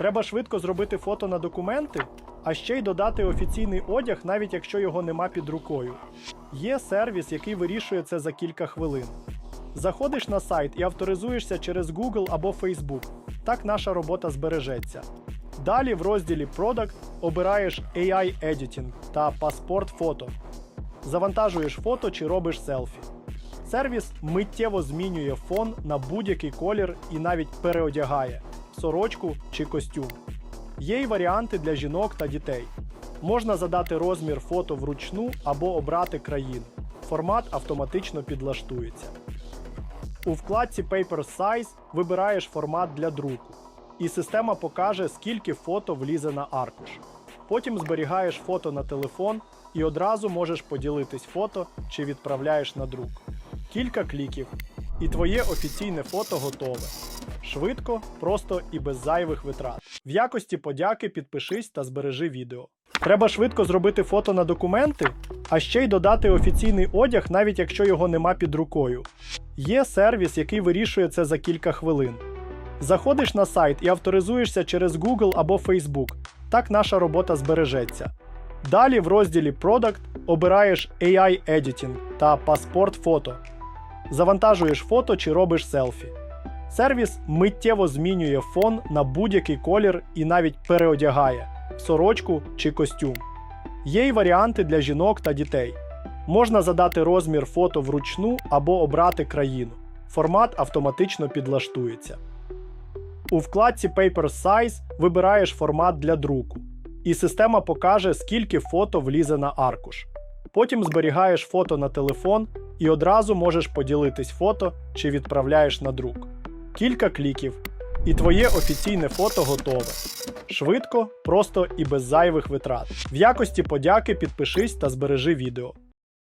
Треба швидко зробити фото на документи, а ще й додати офіційний одяг, навіть якщо його нема під рукою. Є сервіс, який вирішує це за кілька хвилин. Заходиш на сайт і авторизуєшся через Google або Facebook. Так наша робота збережеться. Далі в розділі Product обираєш AI Editing та паспорт фото. Завантажуєш фото чи робиш селфі. Сервіс миттєво змінює фон на будь-який колір і навіть переодягає сорочку чи костюм. Є й варіанти для жінок та дітей. Можна задати розмір фото вручну або обрати країну. Формат автоматично підлаштується. У вкладці Paper Size вибираєш формат для друку, і система покаже, скільки фото влізе на аркуш. Потім зберігаєш фото на телефон і одразу можеш поділитись фото чи відправляєш на друк. Кілька кліків, і твоє офіційне фото готове. Швидко, просто і без зайвих витрат. В якості подяки підпишись та збережи відео. Треба швидко зробити фото на документи, а ще й додати офіційний одяг, навіть якщо його нема під рукою. Є сервіс, який вирішує це за кілька хвилин. Заходиш на сайт і авторизуєшся через Google або Facebook. Так наша робота збережеться. Далі в розділі Product обираєш AI Editing та паспорт фото. Завантажуєш фото чи робиш селфі. Сервіс миттєво змінює фон на будь-який колір і навіть переодягає сорочку чи костюм. Є й варіанти для жінок та дітей. Можна задати розмір фото вручну або обрати країну. Формат автоматично підлаштується. У вкладці Paper Size вибираєш формат для друку, і система покаже, скільки фото влізе на аркуш. Потім зберігаєш фото на телефон і одразу можеш поділитись фото чи відправляєш на друк. Кілька кліків, і твоє офіційне фото готове. Швидко, просто і без зайвих витрат. В якості подяки підпишись та збережи відео.